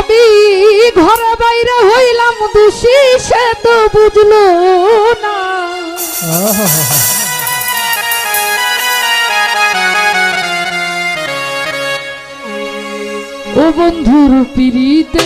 আমি ঘর বাইরে হইলাম দোষী সে তো বুঝল না। ও বন্ধুর পিড়িতে